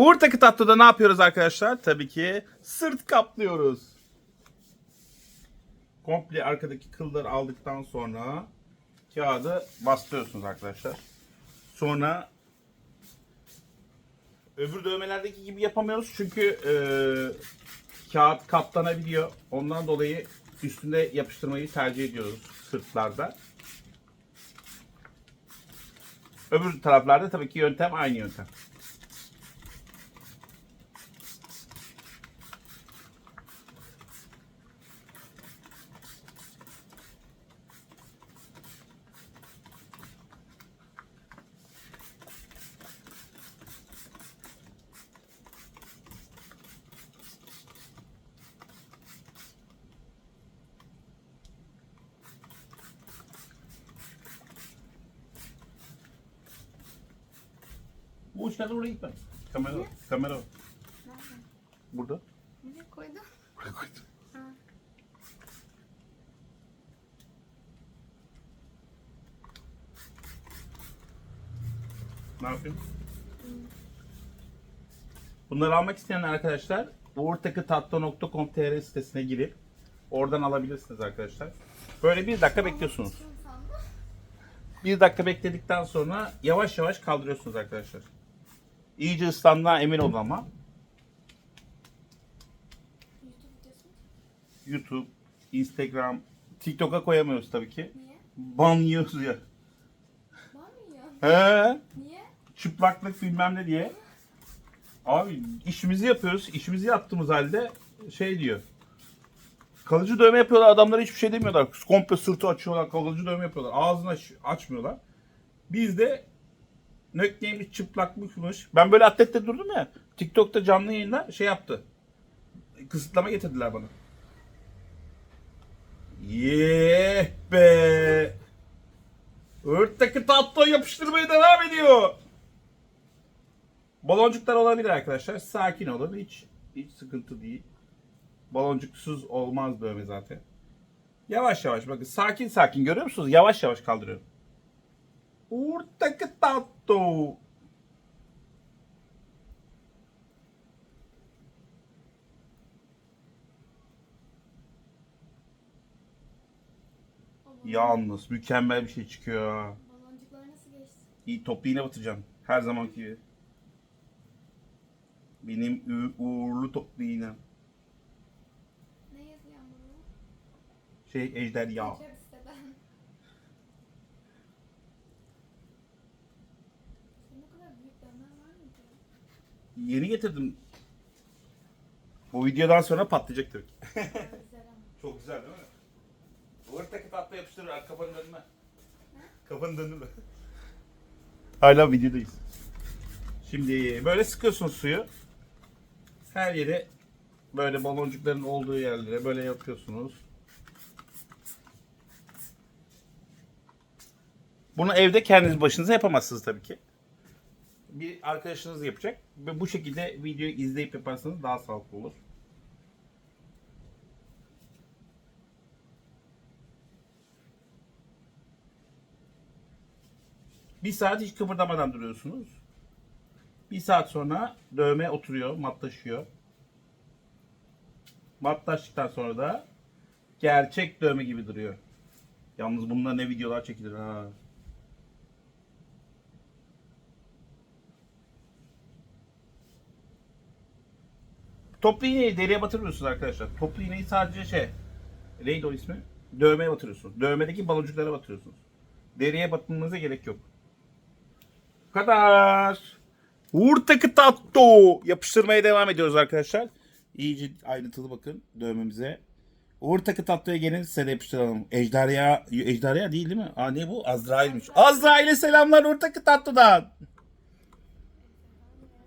Uğur Takı Tatlı'da ne yapıyoruz arkadaşlar? Tabii ki sırt kaplıyoruz. Komple arkadaki kılları aldıktan sonra kağıdı bastırıyorsunuz arkadaşlar. Sonra öbür dövmelerdeki gibi yapamıyoruz çünkü e, kağıt katlanabiliyor. Ondan dolayı üstünde yapıştırmayı tercih ediyoruz sırtlarda. Öbür taraflarda tabii ki yöntem aynı yöntem. Bu uçları oraya gitme. Kamera, kamera. Nerede? Burada. Nereye koydum? Buraya koydum. Ne yapayım? Bunları almak isteyen arkadaşlar uğurtakıtatlı.com.tr sitesine girip oradan alabilirsiniz arkadaşlar. Böyle bir dakika bekliyorsunuz. Bir dakika bekledikten sonra yavaş yavaş kaldırıyorsunuz arkadaşlar. İyice ıslandığına emin olun ama. YouTube Instagram, TikTok'a koyamıyoruz tabii ki. Niye? Ban yiyoruz ya. Mı ya? He? Niye? çıplaklık bilmem ne diye. Abi işimizi yapıyoruz. İşimizi yaptığımız halde şey diyor. Kalıcı dövme yapıyorlar. Adamlara hiçbir şey demiyorlar. Komple sırtı açıyorlar. Kalıcı dövme yapıyorlar. Ağzını aç- açmıyorlar. Biz de nökneymiş çıplaklıkmış. Ben böyle atlette durdum ya. TikTok'ta canlı yayında şey yaptı. Kısıtlama getirdiler bana. Yeh be. Örtteki tatlı yapıştırmaya devam ediyor. Baloncuklar olabilir arkadaşlar. Sakin olun. Hiç hiç sıkıntı değil. Baloncuksuz olmaz dövme zaten. Yavaş yavaş bakın. Sakin sakin görüyor musunuz? Yavaş yavaş kaldırıyorum. Urtaki tatlı. Yalnız mükemmel bir şey çıkıyor. Baloncuklar nasıl geçti? İyi toplu iğne batıracağım. Her zamanki gibi. Benim uğurlu toplu iğnem. Ne yazıyor burada? Şey ejder yağ. Yeni getirdim. Bu videodan sonra patlayacak tabii ki. Çok güzel değil mi? Ortaki tatlı yapıştırır. Kafanı dönme. Kafanı döndürme. Hala videodayız. Şimdi böyle sıkıyorsunuz suyu. Her yere böyle baloncukların olduğu yerlere böyle yapıyorsunuz. Bunu evde kendiniz başınıza yapamazsınız tabii ki. Bir arkadaşınız yapacak ve bu şekilde videoyu izleyip yaparsanız daha sağlıklı olur. Bir saat hiç kıpırdamadan duruyorsunuz. Bir saat sonra dövme oturuyor, matlaşıyor. Matlaştıktan sonra da gerçek dövme gibi duruyor. Yalnız bununla ne videolar çekilir ha. Toplu iğneyi deriye batırmıyorsunuz arkadaşlar. Toplu iğneyi sadece şey, neydi o ismi? Dövmeye batırıyorsunuz. Dövmedeki baloncuklara batırıyorsunuz. Deriye batırmanıza gerek yok. Bu kadar. Uğur takı tatto. Yapıştırmaya devam ediyoruz arkadaşlar. İyice ayrıntılı bakın dövmemize. Uğur takı tatlıya gelin size de yapıştıralım. Ejderha, ejderha değil değil mi? Aa ne bu? Azrail'miş. Azrail'e selamlar Uğur takı tatlıdan.